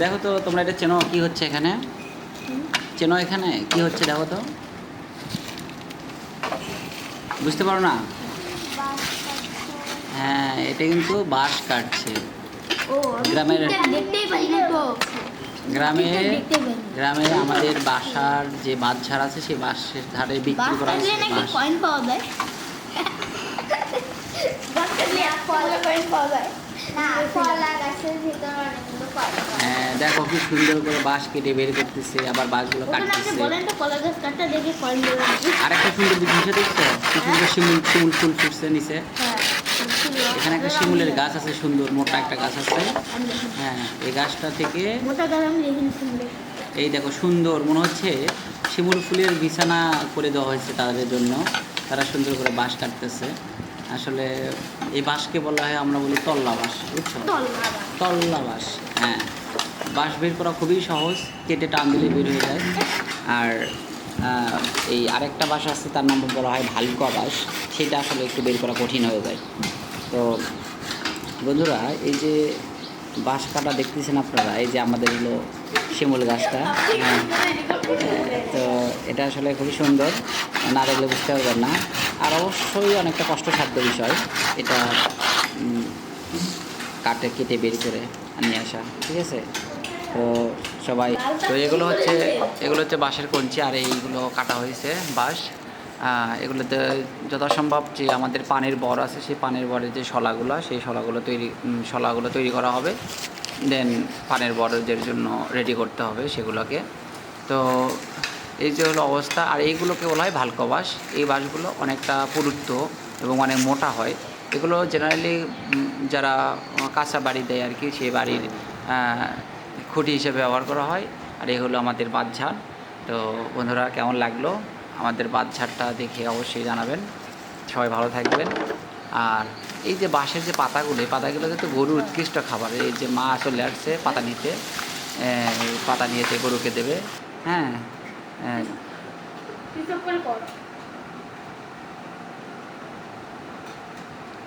দেখো তো তোমরা এটা চেনো কি হচ্ছে এখানে? চেনো এখানে কি হচ্ছে দেখো তো? বুঝতে পারো না? হ্যাঁ এটা কিন্তু বাঁশ কাটছে। গ্রামের- গ্রামে গ্রামে আমাদের বাসার যে বাঁশঝাড় আছে সেই বাঁশের ধারে বিক্রি করা হচ্ছে নাকি কয়েন পাওয়া যায়? ফল কয়েন পাওয়া যায় না কলা গাছের ভিতরে অনেকগুলো দেখো কি সুন্দর করে বাঁশ কেটে বের করতেছে আবার বাঁশগুলো কাটতেছে। আর একটা সুন্দর জিনিস দেখছ? কি সুন্দর শিমুল শিমুল ফুল ফুটছে নিচে। হ্যাঁ এখানে একটা শিমুলের গাছ আছে সুন্দর মোটা একটা গাছ আছে। হ্যাঁ এই গাছটা থেকে এই দেখো সুন্দর মনে হচ্ছে শিমুল ফুলের বিছানা করে দেওয়া হয়েছে তাদের জন্য। তারা সুন্দর করে বাঁশ কাটতেছে। আসলে এই বাঁশকে বলা হয় আমরা বলি তল্লা বাঁশ বুঝছ? তল তল্লা বাঁশ হ্যাঁ। বাঁশ বের করা খুবই সহজ, কেটে টান দিলে বের হয়ে যায়। আর এই আরেকটা বাঁশ আছে, তার নাম বলা হয় ভালুকা বাঁশ। সেটা আসলে একটু বের করা কঠিন হয়ে যায়। তো বন্ধুরা, এই যে বাঁশ কাটা দেখতেছেন আপনারা, এই যে আমাদের হলো শিমুল গাছটা হ্যাঁ। তো এটা আসলে খুবই সুন্দর, না দেখলে বুঝতে পারবেন না। আর অবশ্যই অনেকটা কষ্টসাধ্য বিষয়, এটা কাটে, কেটে বের করে। নিয়ে আসা, ঠিক আছে? তো সবাই, তো এগুলো হচ্ছে এগুলো হচ্ছে বাঁশের কঞ্চি, আর এইগুলো কাটা হয়েছে বাঁশ। এগুলোতে যথাসম্ভব যে আমাদের পানের বর আছে, সেই পানের বরের যে শলাগুলো, সেই শলাগুলো তৈরি শলাগুলো তৈরি করা হবে। দেন পানের বরের জন্য রেডি করতে হবে সেগুলোকে। তো এই যে হলো অবস্থা, আর এইগুলোকে বলা হয় ভালকো বাঁশ এই বাঁশগুলো অনেকটা পুরুত্ব এবং অনেক মোটা হয়। এগুলো জেনারেলি যারা কাঁচা বাড়ি দেয় আর কি, সেই বাড়ির খুঁটি হিসেবে ব্যবহার করা হয়। আর এই হলো আমাদের বাঁধঝাড়। তো বন্ধুরা, কেমন লাগল? আমাদের বাঁধঝাড়টা দেখে অবশ্যই জানাবেন। সবাই ভালো থাকবেন। আর এই যে বাঁশের যে পাতাগুলো, এই পাতাগুলো কিন্তু গরুর উৎকৃষ্ট খাবার। এই যে মা চলে আসছে পাতা নিতে পাতা নিয়েছে গরুকে দেবে। হ্যাঁ হ্যাঁ।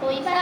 五一快